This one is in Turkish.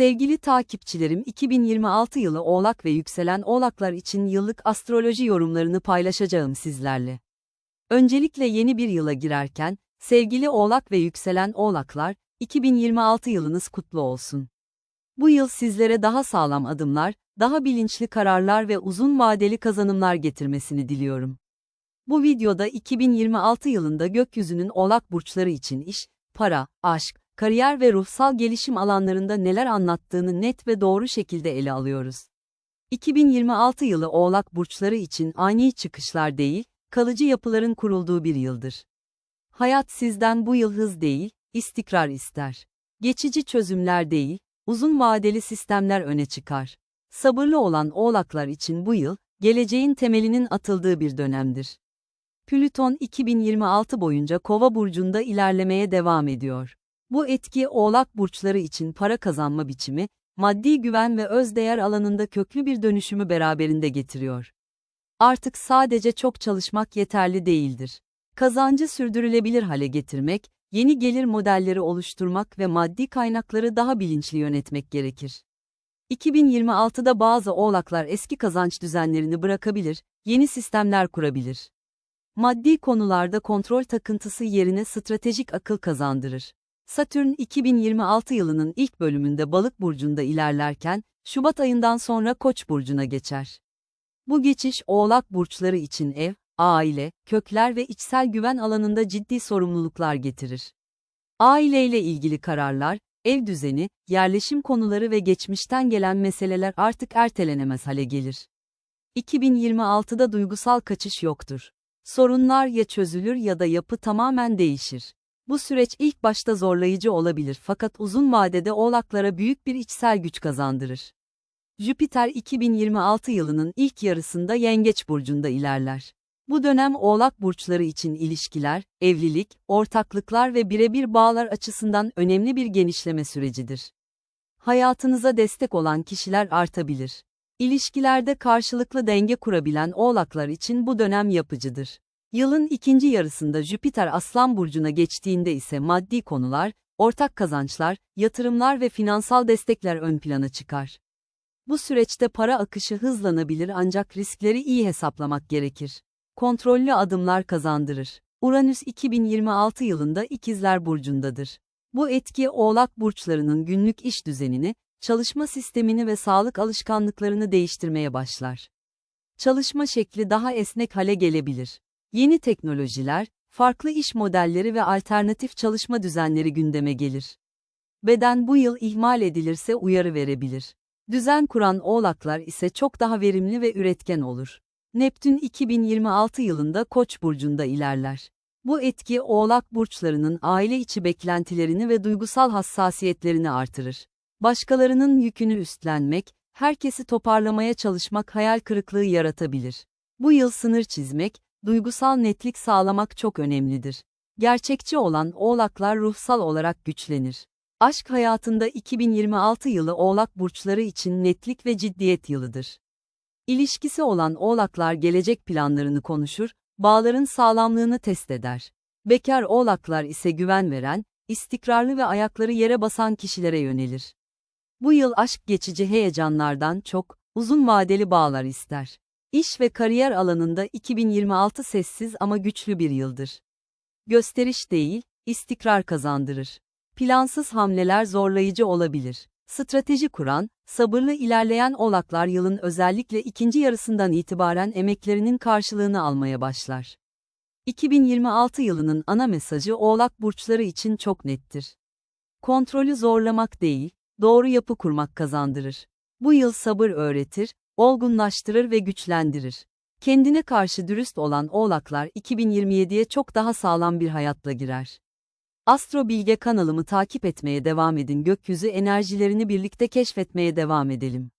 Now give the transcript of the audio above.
Sevgili takipçilerim 2026 yılı Oğlak ve yükselen Oğlaklar için yıllık astroloji yorumlarını paylaşacağım sizlerle. Öncelikle yeni bir yıla girerken, sevgili Oğlak ve yükselen Oğlaklar, 2026 yılınız kutlu olsun. Bu yıl sizlere daha sağlam adımlar, daha bilinçli kararlar ve uzun vadeli kazanımlar getirmesini diliyorum. Bu videoda 2026 yılında gökyüzünün Oğlak burçları için iş, para, aşk, kariyer ve ruhsal gelişim alanlarında neler anlattığını net ve doğru şekilde ele alıyoruz. 2026 yılı Oğlak burçları için ani çıkışlar değil, kalıcı yapıların kurulduğu bir yıldır. Hayat sizden bu yıl hız değil, istikrar ister. Geçici çözümler değil, uzun vadeli sistemler öne çıkar. Sabırlı olan Oğlaklar için bu yıl, geleceğin temelinin atıldığı bir dönemdir. Plüton 2026 boyunca Kova burcunda ilerlemeye devam ediyor. Bu etki Oğlak burçları için para kazanma biçimi, maddi güven ve özdeğer alanında köklü bir dönüşümü beraberinde getiriyor. Artık sadece çok çalışmak yeterli değildir. Kazancı sürdürülebilir hale getirmek, yeni gelir modelleri oluşturmak ve maddi kaynakları daha bilinçli yönetmek gerekir. 2026'da bazı oğlaklar eski kazanç düzenlerini bırakabilir, yeni sistemler kurabilir. Maddi konularda kontrol takıntısı yerine stratejik akıl kazandırır. Satürn 2026 yılının ilk bölümünde Balık burcunda ilerlerken Şubat ayından sonra Koç burcuna geçer. Bu geçiş Oğlak burçları için ev, aile, kökler ve içsel güven alanında ciddi sorumluluklar getirir. Aileyle ilgili kararlar, ev düzeni, yerleşim konuları ve geçmişten gelen meseleler artık ertelenemez hale gelir. 2026'da duygusal kaçış yoktur. Sorunlar ya çözülür ya da yapı tamamen değişir. Bu süreç ilk başta zorlayıcı olabilir fakat uzun vadede oğlaklara büyük bir içsel güç kazandırır. Jüpiter 2026 yılının ilk yarısında Yengeç burcunda ilerler. Bu dönem Oğlak burçları için ilişkiler, evlilik, ortaklıklar ve birebir bağlar açısından önemli bir genişleme sürecidir. Hayatınıza destek olan kişiler artabilir. İlişkilerde karşılıklı denge kurabilen Oğlaklar için bu dönem yapıcıdır. Yılın ikinci yarısında Jüpiter Aslan burcuna geçtiğinde ise maddi konular, ortak kazançlar, yatırımlar ve finansal destekler ön plana çıkar. Bu süreçte para akışı hızlanabilir ancak riskleri iyi hesaplamak gerekir. Kontrollü adımlar kazandırır. Uranüs 2026 yılında İkizler burcundadır. Bu etki Oğlak burçlarının günlük iş düzenini, çalışma sistemini ve sağlık alışkanlıklarını değiştirmeye başlar. Çalışma şekli daha esnek hale gelebilir. Yeni teknolojiler, farklı iş modelleri ve alternatif çalışma düzenleri gündeme gelir. Beden bu yıl ihmal edilirse uyarı verebilir. Düzen kuran oğlaklar ise çok daha verimli ve üretken olur. Neptün 2026 yılında Koç burcunda ilerler. Bu etki oğlak burçlarının aile içi beklentilerini ve duygusal hassasiyetlerini artırır. Başkalarının yükünü üstlenmek, herkesi toparlamaya çalışmak hayal kırıklığı yaratabilir. Bu yıl sınır çizmek, duygusal netlik sağlamak çok önemlidir. Gerçekçi olan oğlaklar ruhsal olarak güçlenir. Aşk hayatında 2026 yılı oğlak burçları için netlik ve ciddiyet yılıdır. İlişkisi olan oğlaklar gelecek planlarını konuşur, bağların sağlamlığını test eder. Bekar oğlaklar ise güven veren, istikrarlı ve ayakları yere basan kişilere yönelir. Bu yıl aşk geçici heyecanlardan çok, uzun vadeli bağlar ister. İş ve kariyer alanında 2026 sessiz ama güçlü bir yıldır. Gösteriş değil, istikrar kazandırır. Plansız hamleler zorlayıcı olabilir. Strateji kuran, sabırlı ilerleyen oğlaklar yılın özellikle ikinci yarısından itibaren emeklerinin karşılığını almaya başlar. 2026 yılının ana mesajı oğlak burçları için çok nettir. Kontrolü zorlamak değil, doğru yapı kurmak kazandırır. Bu yıl sabır öğretir, olgunlaştırır ve güçlendirir. Kendine karşı dürüst olan oğlaklar 2027'ye çok daha sağlam bir hayatla girer. Astro Bilge kanalımı takip etmeye devam edin gökyüzü enerjilerini birlikte keşfetmeye devam edelim.